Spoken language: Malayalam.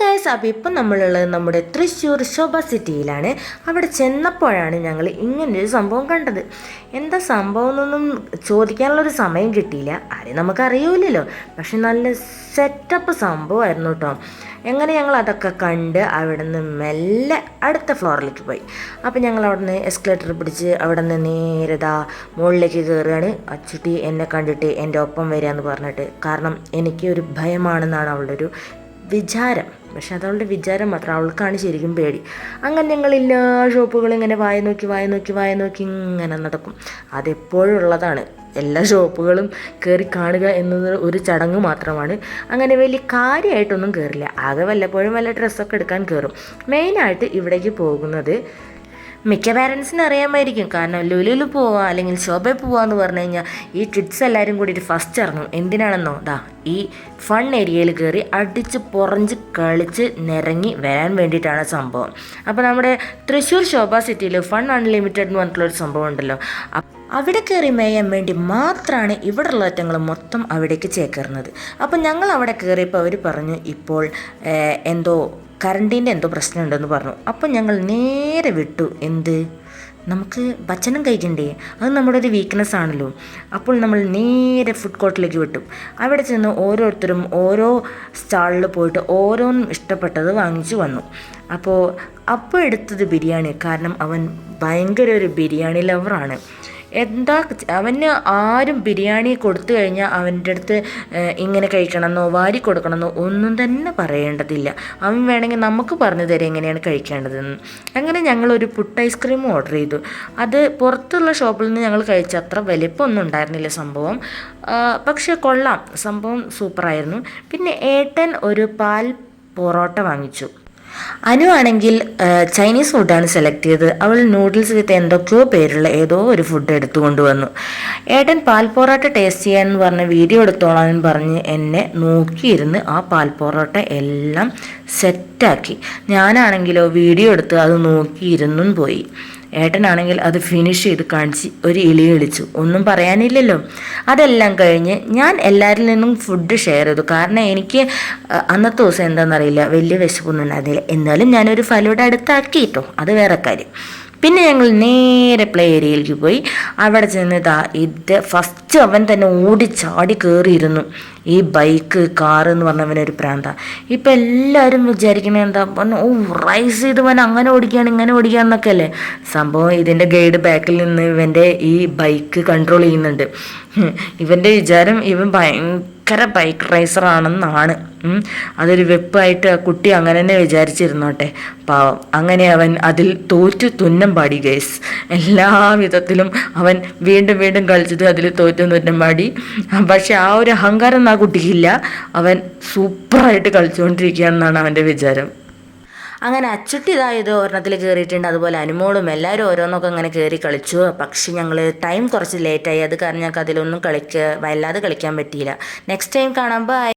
ഗൈസ് അപ്പോൾ ഇപ്പം നമ്മളുള്ളത് നമ്മുടെ തൃശ്ശൂർ ശോഭ സിറ്റിയിലാണ്. അവിടെ ചെന്നപ്പോഴാണ് ഞങ്ങൾ ഇങ്ങനൊരു സംഭവം കണ്ടത്. എന്താ സംഭവം എന്നൊന്നും ചോദിക്കാനുള്ളൊരു സമയം കിട്ടിയില്ല. ആരെയും നമുക്കറിയില്ലല്ലോ. പക്ഷെ നല്ല സെറ്റപ്പ് സംഭവമായിരുന്നു കേട്ടോ. എങ്ങനെ ഞങ്ങൾ അതൊക്കെ കണ്ട് അവിടെ നിന്ന് മെല്ലെ അടുത്ത ഫ്ലോറിലേക്ക് പോയി. അപ്പോൾ ഞങ്ങൾ അവിടെ നിന്ന് എസ്കലേറ്റർ പിടിച്ച് അവിടെ നിന്ന് നേരെ ദാ മുകളിലേക്ക് കയറുകയാണ് അച്ചുട്ടി എന്നെ കണ്ടിട്ട് എന്റെ ഒപ്പം വരിക എന്ന് പറഞ്ഞിട്ട്. കാരണം എനിക്ക് ഒരു ഭയമാണെന്നാണ് അവളുടെ ഒരു വിചാരം. പക്ഷെ അതവളുടെ വിചാരം മാത്രം. അവൾക്കാണ് ശരിക്കും പേടി. അങ്ങനെ ഞങ്ങൾ എല്ലാ ഷോപ്പുകളും ഇങ്ങനെ വായ നോക്കി വായ നോക്കി വായ നോക്കി ഇങ്ങനെ നടക്കും. അതെപ്പോഴും ഉള്ളതാണ്. എല്ലാ ഷോപ്പുകളും കയറി കാണുക എന്നത് ഒരു ചടങ്ങ് മാത്രമാണ്. അങ്ങനെ വലിയ കാര്യമായിട്ടൊന്നും കയറില്ല ആകെ വല്ലപ്പോഴും വല്ല ഡ്രസ്സൊക്കെ എടുക്കാൻ കയറും മെയിനായിട്ട് ഇവിടേക്ക് പോകുന്നത് മിക്ക പാരൻസിനും അറിയാമായിരിക്കും. കാരണം ലുലുലു പോവാ അല്ലെങ്കിൽ ശോഭയിൽ പോവാന്ന് പറഞ്ഞു കഴിഞ്ഞാൽ ഈ കിഡ്സ് എല്ലാവരും കൂടിയിട്ട് ഫസ്റ്റ് ഇറങ്ങും. എന്തിനാണെന്നോ ദാ ഈ ഫൺ ഏരിയയിൽ കയറി അടിച്ച് പുറഞ്ച് കളിച്ച് നിരങ്ങി വരാൻ വേണ്ടിയിട്ടാണ് സംഭവം. അപ്പോൾ നമ്മുടെ തൃശ്ശൂർ ശോഭ സിറ്റിയിൽ ഫൺ അൺലിമിറ്റഡ് എന്ന് പറഞ്ഞിട്ടുള്ളൊരു സംഭവം ഉണ്ടല്ലോ. അവിടെ കയറി മേയാൻ വേണ്ടി മാത്രമാണ് ഇവിടെ ഉള്ള ഒറ്റങ്ങൾ മൊത്തം അവിടേക്ക് ചേക്കേറുന്നത്. അപ്പം ഞങ്ങൾ അവിടെ കയറിയപ്പോൾ അവർ പറഞ്ഞു ഇപ്പോൾ എന്തോ കറണ്ടിന്റെ എന്തോ പ്രശ്നമുണ്ടെന്ന് പറഞ്ഞു. അപ്പം ഞങ്ങൾ നേരെ വിട്ടു. എന്ത്? നമുക്ക് ഭക്ഷണം കഴിക്കണ്ടേ? അത് നമ്മുടെ ഒരു വീക്ക്നെസ് ആണല്ലോ. അപ്പോൾ നമ്മൾ നേരെ ഫുഡ് കോർട്ടിലേക്ക് വിട്ടു. അവിടെ ചെന്ന് ഓരോരുത്തരും ഓരോ സ്റ്റാളിൽ പോയിട്ട് ഓരോന്നും ഇഷ്ടപ്പെട്ടത് വാങ്ങിച്ചു വന്നു. അപ്പോൾ അപ്പോൾ എടുത്തത് ബിരിയാണി കാരണം അവൻ ഭയങ്കര ഒരു ബിരിയാണി ലവറാണ് എന്താ അവന് ആരും ബിരിയാണി കൊടുത്തു കഴിഞ്ഞാൽ അവന്റെ അടുത്ത് ഇങ്ങനെ കഴിക്കണമെന്നോ വാരി കൊടുക്കണമെന്നോ ഒന്നും തന്നെ പറയേണ്ടതില്ല. അവൻ വേണമെങ്കിൽ നമുക്ക് പറഞ്ഞു തരാം എങ്ങനെയാണ് കഴിക്കേണ്ടതെന്ന്. അങ്ങനെ ഞങ്ങളൊരു പുട്ട് ഐസ്ക്രീം ഓർഡർ ചെയ്തു. അത് പുറത്തുള്ള ഷോപ്പിൽ നിന്ന് ഞങ്ങൾ കഴിച്ച അത്ര വലിപ്പമൊന്നും ഉണ്ടായിരുന്നില്ല സംഭവം. പക്ഷേ കൊള്ളാം. സംഭവം സൂപ്പറായിരുന്നു. പിന്നെ ഏട്ടൻ ഒരു പാൽ പൊറോട്ട വാങ്ങിച്ചു. അനു ആണെങ്കിൽ ചൈനീസ് ഫുഡാണ് സെലക്ട് ചെയ്തത്. അവൾ നൂഡിൽസ് വിത്ത് എന്തൊക്കെയോ പേരുള്ള ഏതോ ഒരു ഫുഡ് എടുത്തുകൊണ്ട് വന്നു ഏട്ടൻ പാൽ പൊറോട്ട ടേസ്റ്റ് ചെയ്യാന്ന് പറഞ്ഞ് വീഡിയോ എടുത്തോളാൻ പറഞ്ഞ് എന്നെ നോക്കിയിരുന്ന് ആ പാൽ പൊറോട്ട എല്ലാം സെറ്റാക്കി ഞാനാണെങ്കിലോ വീഡിയോ എടുത്ത് അത് നോക്കിയിരുന്നും പോയി. ഏട്ടനാണെങ്കിൽ അത് ഫിനിഷ് ചെയ്ത് കാണിച്ച് ഒരു ഇളി വിളിച്ചു ഒന്നും പറയാനില്ലല്ലോ. അതെല്ലാം കഴിഞ്ഞ് ഞാൻ എല്ലാവരിൽ നിന്നും ഫുഡ് ഷെയർ ചെയ്തു. കാരണം എനിക്ക് അന്നത്തെ ദിവസം എന്താണെന്നറിയില്ല. വലിയ വിശപ്പൊന്നും ഉണ്ടായിരുന്നില്ല എന്നാലും ഞാനൊരു ഫലൂടെ അടുത്താക്കി കേട്ടോ അത് വേറെ കാര്യം. പിന്നെ ഞങ്ങൾ നേരെ പ്ലേ ഏരിയയിലേക്ക് പോയി. അവിടെ ചെന്ന് ഇതാ ഇത് ഫസ്റ്റ് അവൻ തന്നെ ഓടിച്ചാടി ചാടി കയറിയിരുന്നു ഈ ബൈക്ക് കാർ എന്ന് പറഞ്ഞവനൊരു പ്രാന്ത. ഇപ്പം എല്ലാവരും വിചാരിക്കുന്നത് എന്താ? ഓ റൈസ് ചെയ്തവൻ അങ്ങനെ ഓടിക്കുകയാണ് ഇങ്ങനെ ഓടിക്കുക എന്നൊക്കെ അല്ലേ? സംഭവം ഇതിന്റെ ഗൈഡ് ബാക്കിൽ നിന്ന് ഇവന്റെ ഈ ബൈക്ക് കൺട്രോൾ ചെയ്യുന്നുണ്ട്. ഇവന്റെ വിചാരം ഇവൻ ഭയങ്കര ബൈക്ക് റൈസറാണെന്നാണ് അതൊരു വെപ്പായിട്ട് ആ കുട്ടി അങ്ങനെ തന്നെ വിചാരിച്ചിരുന്നോട്ടെ. പാവം. അങ്ങനെ അവൻ അതിൽ തോറ്റു തുന്നം പാടി ഗൈസ് എല്ലാ വിധത്തിലും അവൻ വീണ്ടും വീണ്ടും കളിച്ചത് അതിൽ തോറ്റു തുന്നം പാടി. പക്ഷെ ആ ഒരു അഹങ്കാരം ആ കുട്ടിക്കില്ല. അവൻ സൂപ്പറായിട്ട് കളിച്ചുകൊണ്ടിരിക്കുകയാണെന്നാണ് അവന്റെ വിചാരം. അങ്ങനെ അച്ചുട്ടി ഇതായത് ഒരെണ്ണത്തിൽ കയറിയിട്ടുണ്ട് അതുപോലെ അനുമോളും എല്ലാവരും ഓരോന്നൊക്കെ അങ്ങനെ കയറി കളിച്ചു. പക്ഷേ ഞങ്ങൾ ടൈം കുറച്ച് ലേറ്റായി അത് കാരണം ഞങ്ങൾക്ക് അതിലൊന്നും കളിക്കുക വല്ലാതെ കളിക്കാൻ പറ്റിയില്ല. നെക്സ്റ്റ് ടൈം കാണുമ്പോൾ